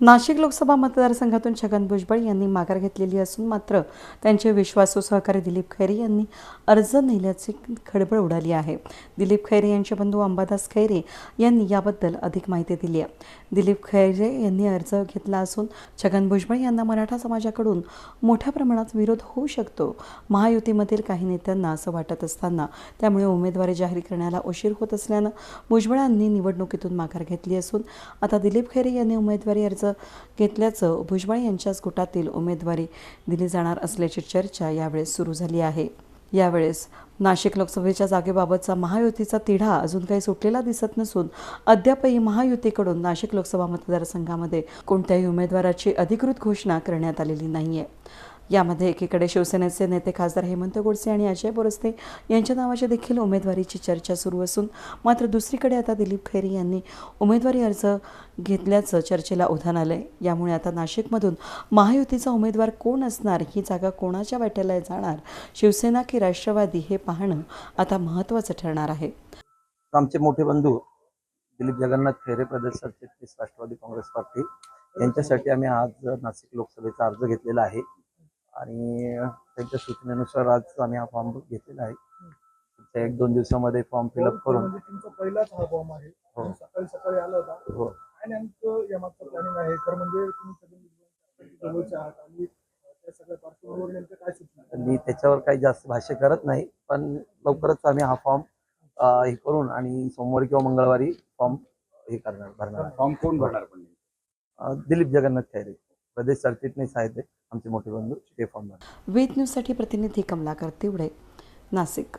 नाशिक लोकसभा मतदारसंघातून छगन भुजबळ यांनी माघार घेतलेली असून मात्र त्यांचे विश्वासू सहकारी दिलीप खैरे यांनी अर्ज नेल्याची खळबळ उडाली आहे. दिलीप खैरे यांचे बंधू अंबादास खैरे यांनी याबद्दल अधिक माहिती दिली आहे. दिलीप खैरे यांनी अर्ज घेतला असून छगन भुजबळ यांना मराठा समाजाकडून मोठ्या प्रमाणात विरोध होऊ शकतो महायुतीमधील काही नेत्यांना असं वाटत असताना त्यामुळे उमेदवारी जाहीर करण्याला उशीर होत असल्यानं भुजबळांनी निवडणुकीतून माघार घेतली असून आता दिलीप खैरे यांनी उमेदवारी अर्ज घेतल्याचं भुजबळ यांच्याच गटातील उमेदवारी दिली जाणार असल्याची चर्चा यावेळेस सुरू झाली आहे. यावेळेस नाशिक लोकसभेच्या जागेबाबतचा महायुतीचा तिढा अजून काही सुटलेला दिसत नसून अद्यापही महायुतीकडून नाशिक लोकसभा मतदारसंघामध्ये कोणत्याही उमेदवाराची अधिकृत घोषणा करण्यात आलेली नाहीये. यामध्ये एकीकडे शिवसेनेचे नेते खासदार हेमंत गोडसे आणि अजय बोरस्ते यांच्या नावाची देखील उमेदवारीची चर्चा सुरू असून मात्र दुसरीकडे आता दिलीप खैरे यांनी उमेदवारी अर्ज घेतल्याचं चर्चेला उधाण आलंय. यामुळे आता नाशिकमधून महायुतीचा उमेदवार कोण असणार ही जागा कोणाच्या वाट्याला जाणार शिवसेना की राष्ट्रवादी हे पाहणं आता महत्त्वाचं ठरणार आहे. आमचे मोठे बंधू दिलीप जगन्नाथ खैरे प्रदेश सरचिटणीस राष्ट्रवादी काँग्रेस पार्टी यांच्यासाठी आम्ही आज नाशिक लोकसभेचा अर्ज घेतलेला आहे. आणि त्यांच्या सूचनेनुसार आज आम्ही हा फॉर्म घेतलेला आहे. पुढच्या एक दोन दिवसामध्ये फॉर्म फिलअप करून. म्हणजे तुमचा पहिलाच हा फॉर्म आहे. हो. तुम्ही सकाळी सकाळी आला होता. हो. काय नेमकं यामागचं प्लॅनिंग आहे? खरं म्हणजे तुम्ही सगळे जवळचे आहात आणि त्या सगळ्या पार्श्वभूमीवर नेमकं काय सुचणार मी त्याच्यावर काही जास्त भाष्य करत नाही पण लवकरच आम्ही हा फॉर्म हे करून आणि सोमवारी किंवा मंगळवारी फॉर्म हे करणार भरणार. फॉर्म कोण भरणार पण? दिलीप जगन्नाथ खैरे. प्रदेश सरचिटणीस आहेत आमचे मोठे बंधू ते फॉर्म वेद न्यूजसाठी प्रतिनिधी कमलाकर तिवडे नाशिक.